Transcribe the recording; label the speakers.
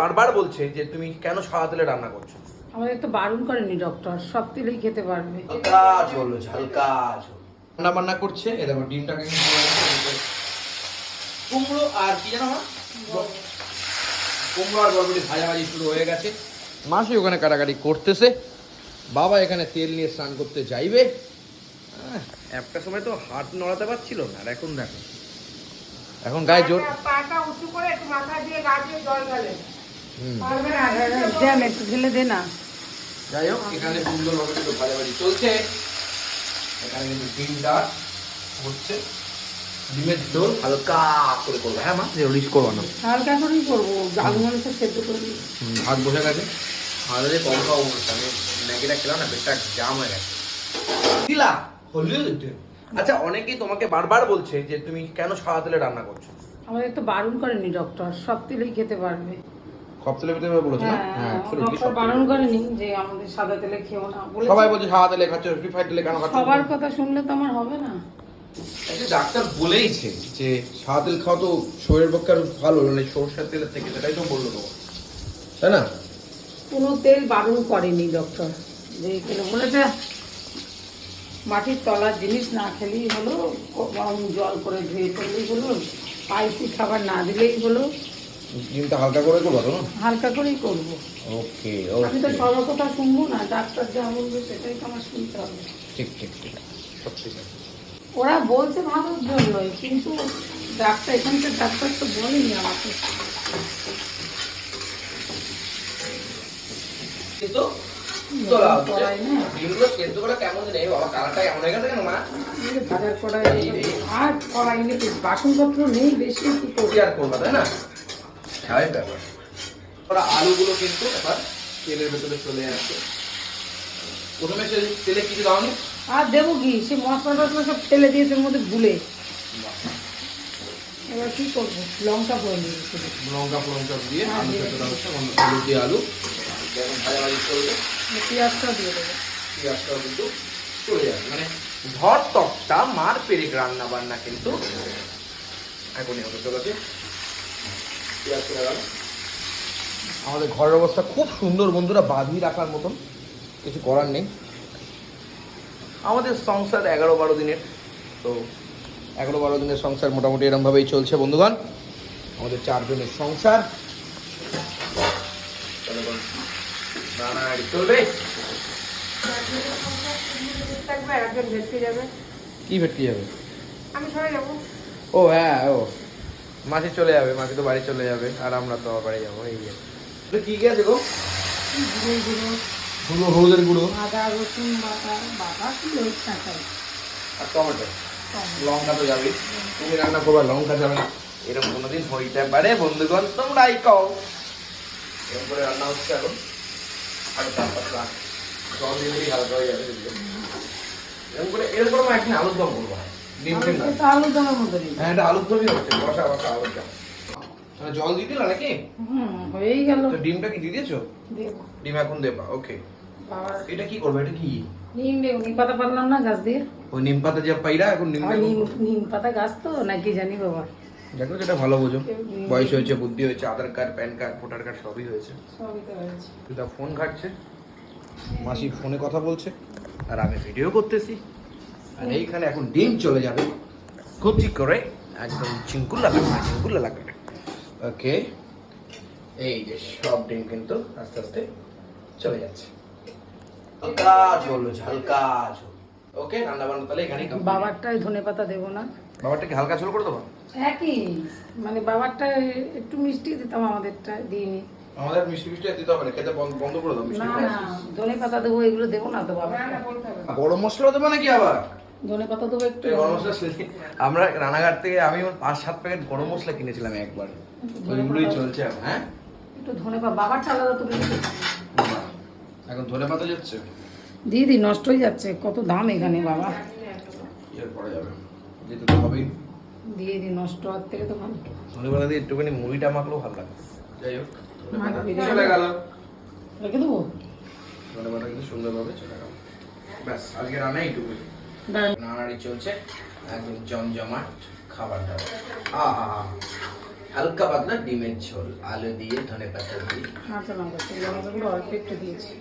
Speaker 1: বারবার বলছে যে তুমি কেন সাদা তেলে রান্না করছ?
Speaker 2: আমাদের তো বারণ করেনি ডক্টর সব তেলেই খেতে পারবে।
Speaker 1: হালকা ঝোল হালকা ঝোল। রান্না বান্না করছে এ দেখো ডিমটাকে কুমড়ো আর কি জানো মা? কুমড়ো আর বরবটি ভাজাভাজি শুরু হয়ে গেছে। মাসি ওখানে কাটাকাটি করতেছে। বাবা এখানে তেল নিয়ে স্নান করতে যাইবে। একটা সময় তো হাত নড়াতে পারছিল না আর এখন দেখো। এখন গায়ে জোর
Speaker 2: পাটা উঁচু করে একটু মাথা দিয়ে গা দিয়ে জল ঢালে। জ্যাম একটু ঢেলে দে না
Speaker 1: যাই হোক এখানে সুন্দরভাবে কিন্তু ভাজাভাজি চলছে। এখানে কিন্তু ডিমটা হচ্ছে। ডিমের ঝোল হালকা করে করব হ্যাঁ মা? করব না।
Speaker 2: হালকা করেই করব আলু মানুষের সেদ্ধ করে
Speaker 1: ভাত বসে গেছে। আমাদের কম খাওয়া অনুষ্ঠান আমি ম্যাগিটা খেলাম না পেটটা জাম হয়ে গেছে। দিলা আচ্ছা অনেকেই তোমাকে বারবার বলছে যে তুমি কেন সাদা তেলে রান্না করছ?
Speaker 2: আমাদের তো বারণ করেনি ডক্টর সব তেলেই খেতে পারবে।
Speaker 1: সব তেলে ভিতরে বলেছ না?
Speaker 2: হ্যাঁ ডক্টর বারণ করেনি যে আমাদের সাদা তেলে খেও না বলেছে,
Speaker 1: সবাই বলছে সাদা তেলে খাচ্ছ রিফাইড তেলে কেন খাচ্ছ?
Speaker 2: সবার কথা শুনলে তো আমার হবে না।
Speaker 1: ডাক্তার বলেইছে যে সাদা তেল খাওয়া তো শরীরের পক্ষে আরও ভালো মানে সরষের তেলের থেকে সেটাই তো বলল তো। তাই না?
Speaker 2: কোনো তেল বারণ করেনি ডক্টর যে কেন বলেছে মাটির তলার জিনিস না খেলেই হলো গরম জল করে ধুয়ে ফেললেই হলো স্পাইসি খাবার না দিলেই হলো
Speaker 1: ডিমটা হালকা করে করব তো?
Speaker 2: হালকা করেই করব।
Speaker 1: ওকে
Speaker 2: আমি তো সবার কথা শুনব না ডাক্তার যা বলবে সেটাই তো আমার শুনতে হবে।
Speaker 1: ঠিক ঠিক ঠিক। ঠিক
Speaker 2: ওরা বলছে ভালোর জন্যই কিন্তু ডাক্তার এখানকার ডাক্তার তো বলেনি আমাকে।
Speaker 1: কিন্তু।
Speaker 2: আর কড়াই নেই বাসনপত্র নেই বেশি কি করব?
Speaker 1: আর করবা তাই না? স্বাভাবিক ব্যাপার। ওরা আলুগুলো কিন্তু এবার তেলের ভেতরে চলে আসছে প্রথমে সে তেলে কিছু দাওনি
Speaker 2: আর দেবো কি? সে মশলা টসলা সব ফেলে দিয়েছে ওর মধ্যে ভুলে এবার কি করব? লঙ্কা করে নিয়েছি
Speaker 1: লঙ্কা দিয়ে
Speaker 2: হ্যাঁ,
Speaker 1: আলু
Speaker 2: দিয়ে
Speaker 1: দেওয়া হচ্ছে আলু দিয়ে আলু। যেমন ভাজাভাজি চলবে
Speaker 2: পেঁয়াজটা দিয়ে দেবো।
Speaker 1: পেঁয়াজটাও কিন্তু চলে যাবে। মানে ধর তকটা মার পেরেক রান্না বান্না কিন্তু। এখনই হতে চলেছে পেঁয়াজ আমাদের ঘরের অবস্থা খুব সুন্দর বন্ধুরা বাঁধিয়ে রাখার মতন। কিছু করার নেই। আমাদের সংসার এগারো বারো দিনের তো এগারো বারো দিনের সংসার মোটামুটি এরমভাবেই চলছে বন্ধুগণ। আমাদের চারজনের সংসার। চলবে কি ভেটকি যাবে?
Speaker 2: আমি সরে যাব।
Speaker 1: ও হ্যাঁ ও। মাসি চলে যাবে মাসি তো বাড়ি চলে যাবে আর আমরা তো বাড়ি যাব এই যে তো কি গেছে গো?
Speaker 2: গুঁড়ো
Speaker 1: হলুদের গুঁড়ো।
Speaker 2: আদা রসুন বাটা বাটা কি
Speaker 1: আর টমেটো। লঙ্কা তো যাবে তুমি রান্না করবা লঙ্কা যাবে না। এরকম কোনোদিন হইতে পারে বন্ধুগণ তোমরাই কও। এরকম করে রান্না হচ্ছে এখন। আর তারপর। জল দিয়ে হালকা হয়ে যাবে এরকম করে এরকম একদিন আলুর দম করব। হ্যাঁ এটা আলুর দমই হচ্ছে বসা বসা আলুর দম। জল দিয়ে দিলা নাকি?
Speaker 2: হুম হয়েই গেল।
Speaker 1: তো ডিমটা কি দিয়ে দিয়েছ? ডিম এখন দেবা ওকে। এটা কি করবে? এটা কি?
Speaker 2: নিম বেগুনি পাতা পারলাম না গাছ দিয়ে।
Speaker 1: ওই নিম পাতা যে পাইরা এখন নিম
Speaker 2: আমার নিম নিম পাতা গাছ তো নাকি জানি বাবা।
Speaker 1: দেখো যেটা ভালো বোঝো। বয়স হয়েছে বুদ্ধি হয়েছে Aadhaar card PAN card voter card সবই হয়েছে।
Speaker 2: সবই তো হয়েছে।
Speaker 1: ফোন ঘাটছে মাসি ফোনে কথা বলছে আর আমি ভিডিও করতেছি। আর এইখানে এখন ডিম চলে যাবে। কুচি করে? একদম চিঙ্কুল্লা লাগবে চিঙ্কুল্লা লাগবে। ওকে এই যে সব ডিম কিন্তু আস্তে আস্তে চলে যাচ্ছে। হালকা ঝোল হালকা ঝোল। ওকে রান্না বান্না তাহলে।
Speaker 2: বাবারটায় ধনে পাতা দেবো না।
Speaker 1: বাবারটা কি হালকা ঝোল করে দেবো?
Speaker 2: একই মানে বাবারটা একটু মিষ্টি দিতাম আমাদেরটা দিইনি।
Speaker 1: আমাদের মিষ্টি মিষ্টি দিতে হবে না খেতে বন্ধ বন্ধ করে দাও মিষ্টি।
Speaker 2: না ধনে পাতা দেবো এগুলো দেবো না তো বাবা
Speaker 1: গরম মশলা দেবো নাকি আবার?
Speaker 2: ধনে পাতা দেবো একটু।
Speaker 1: গরম মশলা আমরা রানাঘাট থেকে আমি পাঁচ সাত প্যাকেট গরম মশলা কিনেছিলাম একবার। ওইগুলোই চলছে হ্যাঁ?
Speaker 2: একটু ধনে পাতা। বাবারটা আলাদা তুমি
Speaker 1: এখন ধনে পাতা যাচ্ছে?
Speaker 2: দিদি নষ্ট হয়ে যাচ্ছে। কত দাম এখানে বাবা?
Speaker 1: যাবে। যেতে তো হবেই।
Speaker 2: দিয়ে দি নষ্ট হওয়ার থেকে তো ভালো।
Speaker 1: ধনে পাতা দিয়ে একটুখানি মুড়িটা মাখলেও ভালো লাগে। যাই হোক চলে গেল।
Speaker 2: রেখে দেবো?
Speaker 1: ধনে পাতা কিন্তু সুন্দরভাবে চলে গেল। ব্যাস আজকে রান্না এইটুকুই। নাড়াড়ি চলছে। একদম জমজমাট খাবার দাবার আহা হালকা পাতলা ডিমের ঝোল। আলু দিয়ে ধনে পাতা দিয়ে।
Speaker 2: কাঁচা লঙ্কা সেই লঙ্কাগুলো অল্প একটু দিয়েছি।